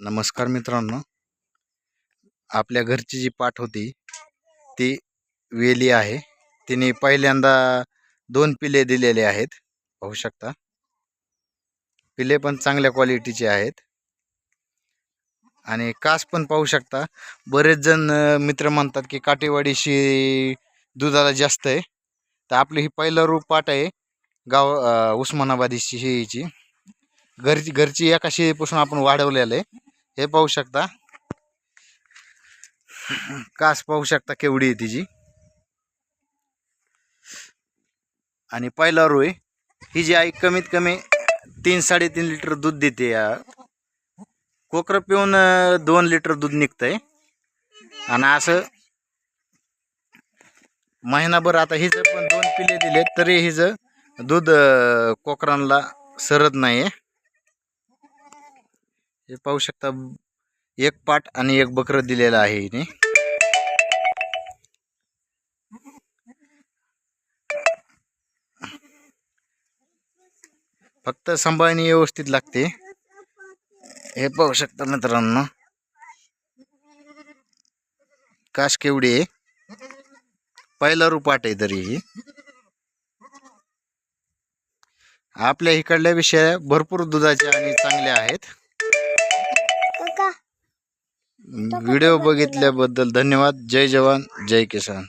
नमस्कार मित्रांनो. आपल्या घरची जी पाठ होती ती वेली आहे. तिने पहिल्यांदा दोन पिले दिलेले आहेत पाहू शकता. पिले पण चांगल्या क्वालिटीचे आहेत. आणि कास पण पाहू शकता. बरेच जण मित्र म्हणतात की काटेवाडीशी दुधाला जास्त आहे. तर आपली ही पहिलं रूप पाठ आहे गाव उस्मानाबादीची हीची. घरची घरची एका शेळीपासून आपण वाढवलेलं आहे. हे पाहू शकता. कास पाहू शकता केवढी आहे तिची. आणि पहिला रोय ही जी आई कमीत कमी तीन साडेतीन लिटर दूध देते या. कोकरं पिऊन दोन लिटर दूध निघतंय. आणि असं महिनाभर आता हिचं पण दोन पिले दिले तरी हिचं दूध कोकरांना सरत नाही आहे हे पाहू शकता एक पाट आणि एक बकरं दिलेलं आहे हिने. फक्त सांभाळणी व्यवस्थित लागते. हे पाहू शकता मित्रांनो. काश केवढी आहे. पहिला रुपाट आहे तरी ही. आपल्या इकडल्या विषया भरपूर दुधाच्या आणि चांगल्या आहेत. व्हिडिओ बघितल्याबद्दल धन्यवाद. जय जवान जय किसान.